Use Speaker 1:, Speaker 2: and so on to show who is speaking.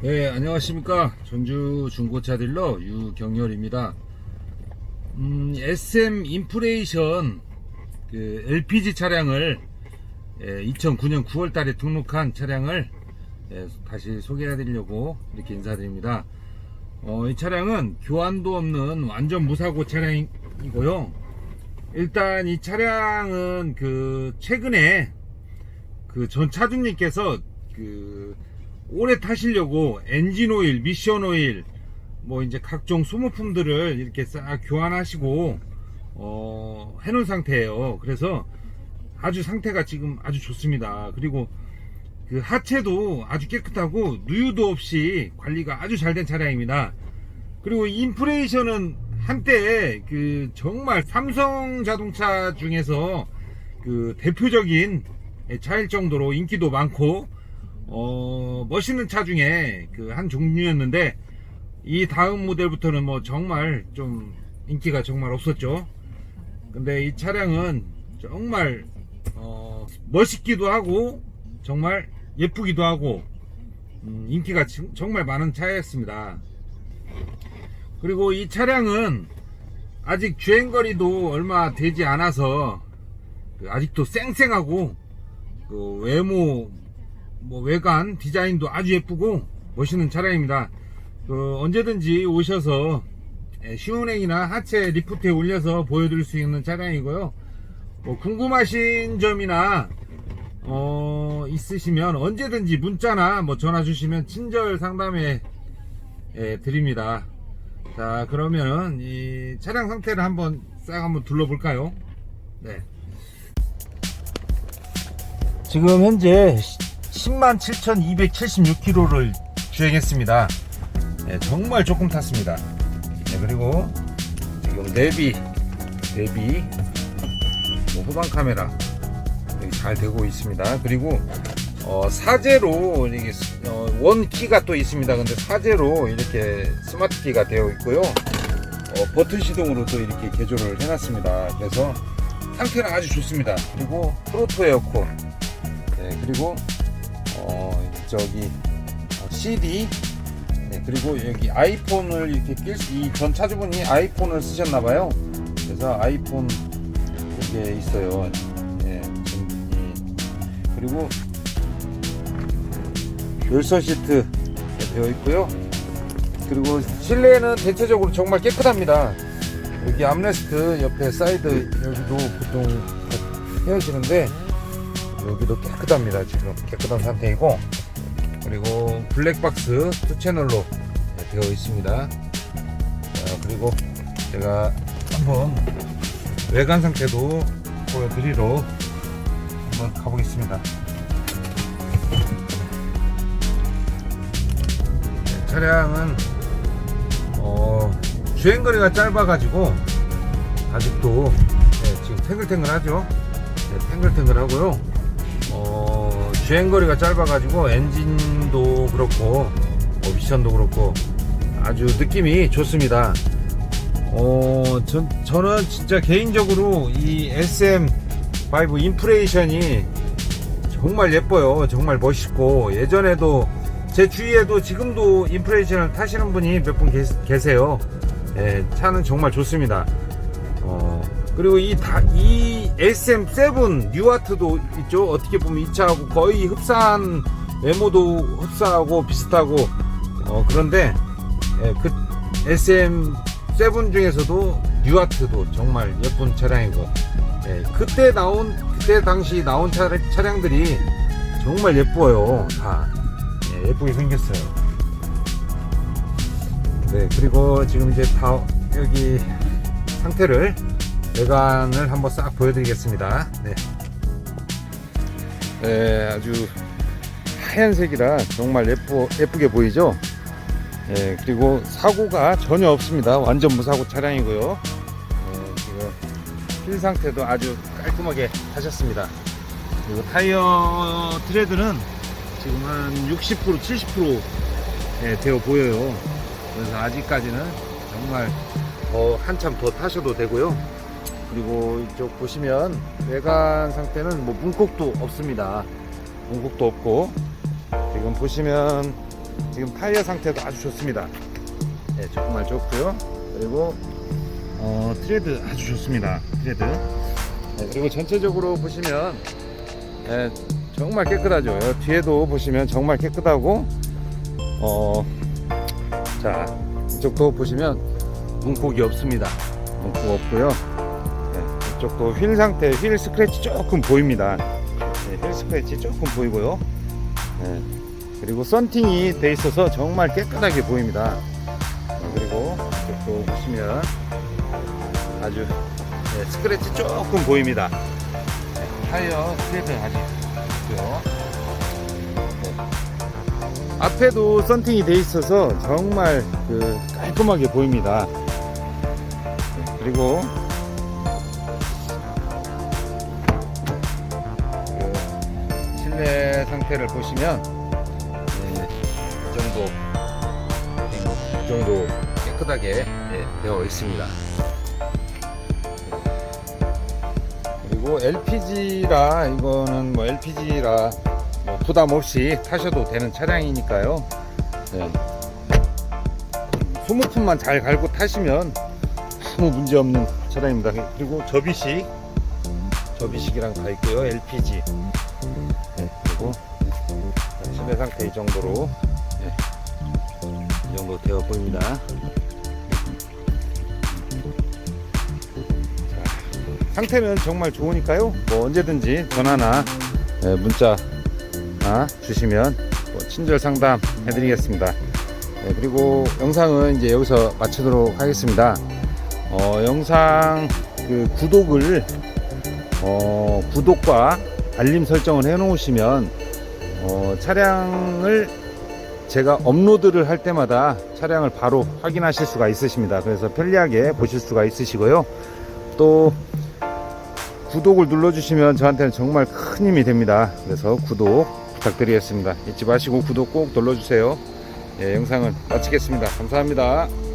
Speaker 1: 네, 안녕하십니까. 전주 중고차 딜러 유경렬입니다. 음, SM 인프레이션 그 LPG 차량을 2009년 9월 달에 등록한 차량을 예, 다시 소개해 드리려고 이렇게 인사드립니다. 어, 이 차량은 교환도 없는 완전 무사고 차량이고요. 일단 이 차량은 그 최근에 그 전 차주님께서 그 오래 타시려고 엔진 오일, 미션 오일, 뭐 이제 각종 소모품들을 이렇게 싹 교환하시고 어, 해놓은 상태예요. 그래서 아주 상태가 지금 아주 좋습니다. 그리고 그 하체도 아주 깨끗하고 누유도 없이 관리가 아주 잘 된 차량입니다. 그리고 인프레이션은 한때 그 정말 삼성 자동차 중에서 그 대표적인 차일 정도로 인기도 많고 어 멋있는 차 중에 그 한 종류였는데 이 다음 모델부터는 뭐 정말 좀 인기가 정말 없었죠. 근데 이 차량은 정말 어 멋있기도 하고 정말 예쁘기도 하고 음, 인기가 지- 정말 많은 차였습니다. 그리고 이 차량은 아직 주행거리도 얼마 되지 않아서 그 아직도 쌩쌩하고 그 외모 뭐 외관 디자인도 아주 예쁘고 멋있는 차량입니다. 그 언제든지 오셔서 예, 시운행이나 하체 리프트에 올려서 보여드릴 수 있는 차량이고요. 뭐 궁금하신 점이나 어, 있으시면 언제든지 문자나 뭐 전화 주시면 친절 상담해 예, 드립니다. 자 그러면은 이 차량 상태를 한번 싹 한번 둘러볼까요? 네. 지금 현재 10만 7,276km를 주행했습니다. 네, 정말 조금 탔습니다. 네, 그리고 지금 내비, 내비, 뭐 후방 카메라 잘 되고 있습니다. 그리고 어, 사제로 이게 스- 어, 원 키가 또 있습니다. 근데 사제로 이렇게 스마트 키가 되어 있고요. 어, 버튼 시동으로 또 이렇게 개조를 해놨습니다. 그래서 상태는 아주 좋습니다. 그리고 프로토 에어컨, 네, 그리고 어, 저기 어, CD, 네, 그리고 여기 아이폰을 이렇게 낄 수, 이전 차주분이 아이폰을 쓰셨나 봐요. 그래서 아이폰 이게 있어요. 예, 그리고 열선 시트 되어 있고요. 그리고 실내는 대체적으로 정말 깨끗합니다. 여기 암레스트 옆에 사이드 여기도 보통 헤어지는데 여기도 깨끗합니다. 지금 깨끗한 상태이고 그리고 블랙박스 투 채널로 되어 있습니다. 자, 그리고 제가 한번 외관 상태도 보여드리러 한번 가보겠습니다. 네, 차량은 어, 주행거리가 짧아가지고 아직도 네, 지금 탱글탱글하죠. 네, 탱글탱글하고요. 어, 주행거리가 짧아가지고 엔진도 그렇고 뭐 미션도 그렇고 아주 느낌이 좋습니다. 어, 전, 저는 진짜 개인적으로 이 SM5 인프레이션이 정말 예뻐요. 정말 멋있고 예전에도 제 주위에도 지금도 인프레이션을 타시는 분이 몇 분 계세요. 예, 차는 정말 좋습니다. 어, 그리고 이 다, 이 SM7 뉴아트도 있죠. 어떻게 보면 이 차하고 거의 흡사한 외모도 흡사하고 비슷하고 어, 그런데 예, 그 SM7 중에서도 뉴아트도 정말 예쁜 차량이고 예, 그때 나온 그때 당시 나온 차, 차량들이 정말 예뻐요. 다. 예, 예쁘게 생겼어요. 네 그리고 지금 이제 다 여기 상태를 외관을 한번 싹 보여드리겠습니다 네, 네 아주 하얀색이라 정말 예쁘, 예쁘게 보이죠 예, 그리고 사고가 전혀 없습니다. 완전 무사고 차량이고요. 예, 지금 휠 상태도 아주 깔끔하게 하셨습니다. 그리고 타이어 트레드는 지금 한 60% 70% 예, 되어 보여요. 그래서 아직까지는 정말 더 한참 더 타셔도 되고요. 그리고 이쪽 보시면 외관 상태는 뭐 문콕도 없습니다. 문콕도 없고 지금 보시면 지금 타이어 상태도 아주 좋습니다. 네, 정말 좋고요. 그리고 어, 트레드 아주 좋습니다. 트레드. 네, 그리고 전체적으로 보시면 네, 정말 깨끗하죠. 여 뒤에도 보시면 정말 깨끗하고 어, 자 이쪽도 보시면 문콕이 없습니다. 문콕 없고요. 네, 이쪽도 휠 상태, 휠 스크래치 조금 보입니다. 네, 휠 스크래치 조금 보이고요. 네, 그리고 썬팅이 돼 있어서 정말 깨끗하게 보입니다. 네, 그리고 이쪽도 보시면 아주 네, 스크래치 조금 보입니다. 네, 타이어 트레드 아직 있고요. 네. 앞에도 썬팅이 돼 있어서 정말 그 깔끔하게 보입니다. 네, 그리고 실내 상태를 보시면 네, 이 정도 이 정도 깨끗하게 네, 되어 있습니다. 그리고 LPG라 이거는 뭐 LPG라 뭐 부담 없이 타셔도 되는 차량이니까요. 네. 소모품만 잘 갈고 타시면 아무 문제 없는 차량입니다. 그리고 접이식 접이식이랑 다 있고요. LPG 네, 그리고 실내 상태 이 정도로 네, 이 정도 되어 보입니다. 상태는 정말 좋으니까요. 뭐 언제든지 전화나 예, 문자 아, 주시면 뭐 친절 상담 해드리겠습니다. 예, 그리고 영상은 이제 여기서 마치도록 하겠습니다. 어, 영상 그 구독을 어, 구독과 알림 설정을 해 놓으시면 어, 차량을 제가 업로드를 할 때마다 차량을 바로 확인하실 수가 있으십니다. 그래서 편리하게 보실 수가 있으시고요. 또 구독을 눌러주시면 저한테는 정말 큰 힘이 됩니다. 그래서 구독 부탁드리겠습니다. 잊지 마시고 구독 꼭 눌러주세요. 예, 영상은 마치겠습니다. 감사합니다.